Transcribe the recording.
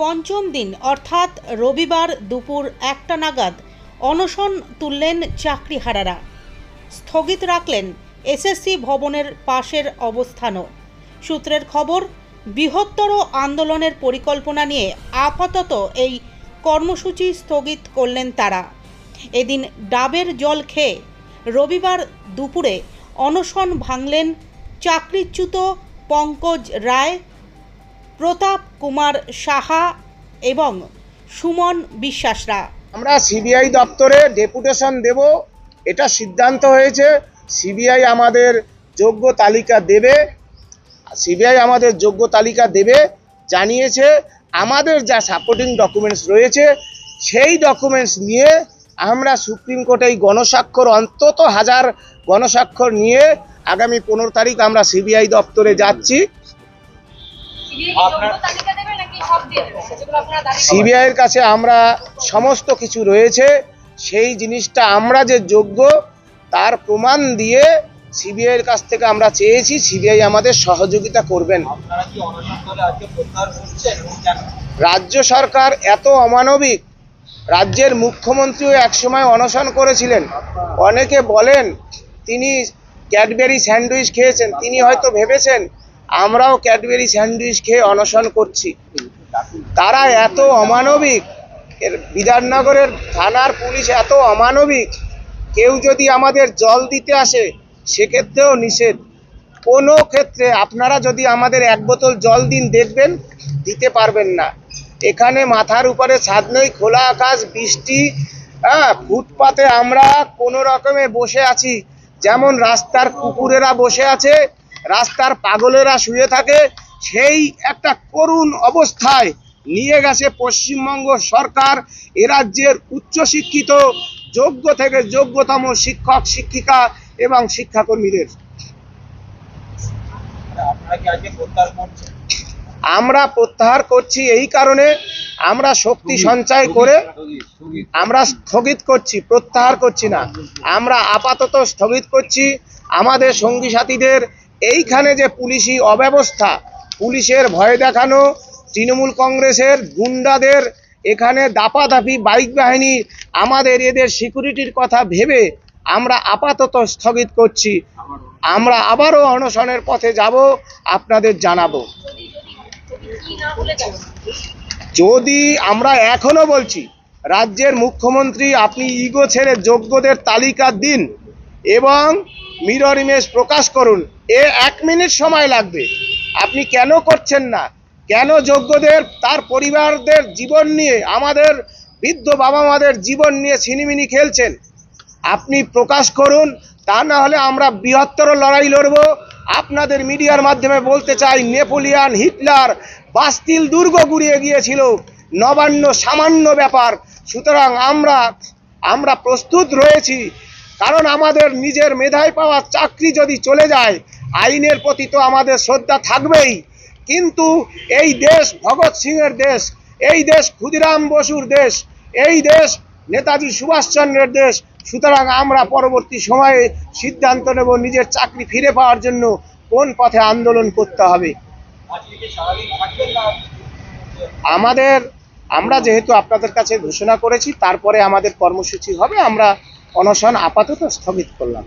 পঞ্চম দিন, অর্থাৎ রবিবার দুপুর একটা নাগাদ, অনশন তুললেন চাকরিহারারা। স্থগিত রাখলেন এসএসসি ভবনের পাশের অবস্থানও। সূত্রের খবর, বৃহত্তর আন্দোলনের পরিকল্পনা নিয়ে আপাতত এই কর্মসূচি স্থগিত করলেন তারা। এদিন ডাবের জল খেয়ে রবিবার দুপুরে অনশন ভাঙলেন চাকরিচ্যুত পঙ্কজ রায় প্রতাপ কুমার সাহা এবং সুমন বিশ্বাসরা। আমরা সিবিআই দপ্তরে ডেপুটেশন দেব, এটা সিদ্ধান্ত হয়েছে। সিবিআই আমাদের যোগ্য তালিকা দেবে, সিবিআই আমাদের যোগ্য তালিকা দেবে, জানিয়েছে। আমাদের যা সাপোর্টিং ডকুমেন্টস রয়েছে, সেই ডকুমেন্টস নিয়ে আমরা সুপ্রিম কোর্টে এই গণস্বাক্ষর, অন্তত হাজার গণস্বাক্ষর নিয়ে আগামী পনেরো তারিখ আমরা সিবিআই দপ্তরে যাচ্ছি। সিবিআই এর কাছে আমরা সমস্ত কিছু রয়েছে সেই জিনিসটা আমরা যে যোগ্য তার প্রমাণ দিয়ে সিবিআই এর কাছ থেকে আমরা চেয়েছি সিবিআই আমাদের সহযোগিতা করবেন। আপনারা কি অনশন করে আজকে প্রত্যাহার করছেন এবং কেন? রাজ্য সরকার এত অমানবিক রাজ্যের মুখ্যমন্ত্রীও একসময় অনশন করেছিলেন। অনেকে বলেন তিনি ক্যাডবেরি স্যান্ডউইচ খেয়েছেন তিনি হয়তো ভেবেছেন আমরাও ক্যাডবেরি স্যান্ডউইচ খেয়ে অনশন করছি। তারা এত অমানবিক বিধাননগরের থানার পুলিশ এত অমানবিক, কেউ যদি আমাদের জল দিতে আসে, সেক্ষেত্রেও নিষেধ। কোনো ক্ষেত্রে আপনারা যদি আমাদের এক বোতল জল দিন, দেখবেন, দিতে পারবেন না। এখানে মাথার উপরে ছাদ নেই, খোলা আকাশ, বৃষ্টি হ্যাঁ ফুটপাতে আমরা কোনো রকমে বসে আছি। যেমন রাস্তার কুকুরেরা বসে আছে রাস্তার পাগলেরা শুয়ে থাকে সেই একটা করুণ অবস্থায় নিয়ে গেছে পশ্চিমবঙ্গ সরকার। এ রাজ্যের উচ্চশিক্ষিত যোগ্য থেকে যোগ্যতম শিক্ষক শিক্ষিকা এবং শিক্ষাকর্মীদের। আমরা প্রত্যাহার করছি এই কারণে আমরা শক্তি সঞ্চয় করে আমরা স্থগিত করছি প্রত্যাহার করছি না। আমরা আপাতত স্থগিত করছি। আমাদের সঙ্গী সাথীদের এইখানে যে পুলিশি অব্যবস্থা, পুলিশের ভয় দেখানো, তৃণমূল কংগ্রেসের গুন্ডাদের এখানে দাপাদাপি, বাইক বাহিনী, আমাদের এদের সিকিউরিটির কথা ভেবে আমরা আপাতত স্থগিত করছি। আমরা আবারও অনশনের পথে যাব, আপনাদের জানাব। যদি আমরা এখনও বলছি, রাজ্যের মুখ্যমন্ত্রী আপনি ইগো ছেড়ে যোগ্যদের তালিকা দিন এবং মিরর ইমেজ প্রকাশ করুন। এ এক মিনিট সময় লাগবে। আপনি কেন করছেন না? কেন যোগ্যদের, তার পরিবারদের জীবন নিয়ে, আমাদের বৃদ্ধ বাবা মাদের জীবন নিয়ে ছিনিমিনি খেলছেন? আপনি প্রকাশ করুন, তা না হলে আমরা বৃহত্তর লড়াই লড়ব। আপনাদের মিডিয়ার মাধ্যমে বলতে চাই, নেপোলিয়ান হিটলার বাস্তিল দুর্গ গুড়িয়ে গিয়েছিল। নবান্ন সামান্য ব্যাপার। সুতরাং আমরা আমরা প্রস্তুত রয়েছি। কারণ আমাদের নিজের মেধায় পাওয়া চাকরি যদি চলে যায়, আইনের প্রতি তো আমাদের শ্রদ্ধা থাকবেই। কিন্তু এই দেশ ভগৎ সিংয়ের দেশ, এই দেশ ক্ষুদিরাম বসুর দেশ, এই দেশ নেতাজি সুভাষচন্দ্রের দেশ, সুতরাং আমরা পরবর্তী সময়ে সিদ্ধান্ত নেব নিজের চাকরি ফিরে পাওয়ার জন্য কোন পথে আন্দোলন করতে হবে। আমাদের, আমরা যেহেতু আপনাদের কাছে ঘোষণা করেছি, তারপরে আমাদের কর্মসূচি হবে, আমরা অনশন আপাতত স্থগিত করলাম।